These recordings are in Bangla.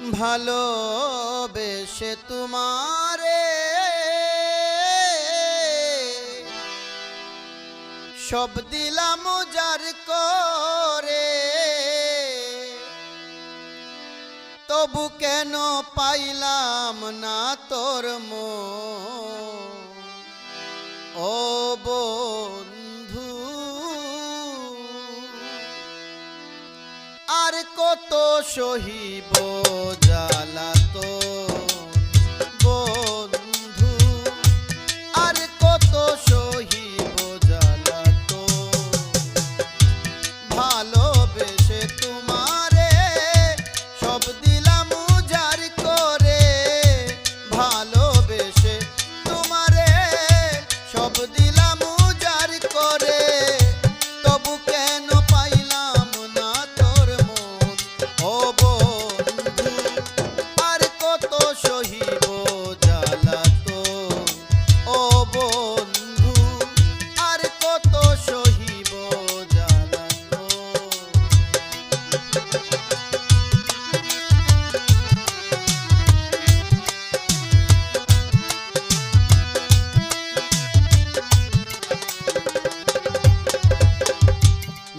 ভালোবেসে তোমারে সব দিলাম যার করে। তবু কেন পাইলাম না তোর মন? ও বন্ধু আর কত সহিব জ্বালা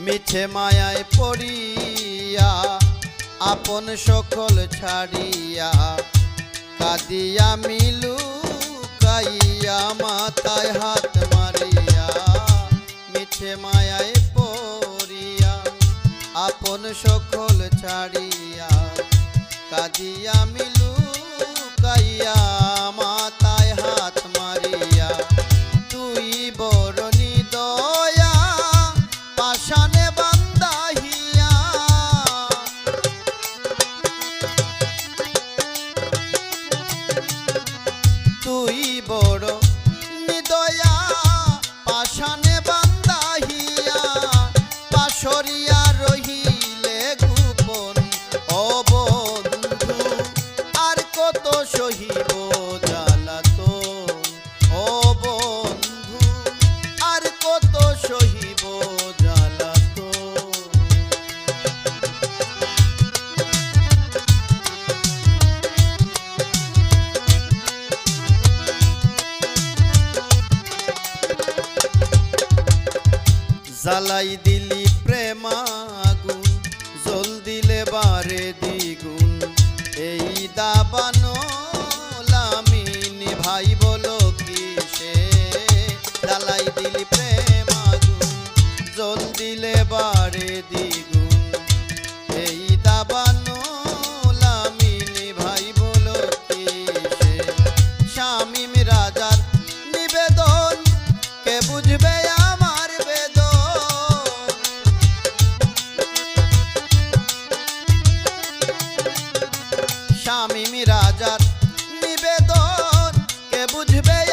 মিছে মায়ায় পড়িয়া আপন সকল ছাড়িয়া কাদিয়া মিলু কাইয়া ছাড়িয়া কাজিয়া মিলু কাইয়া। জ্বালাই দিলি প্রেমাগুন জল দিলে বারে দ্বিগুণ। এই দাবানো জ্বালাই দিলি প্রেমাগুন জল দিলে বারে দ্বিগুণ। de beia.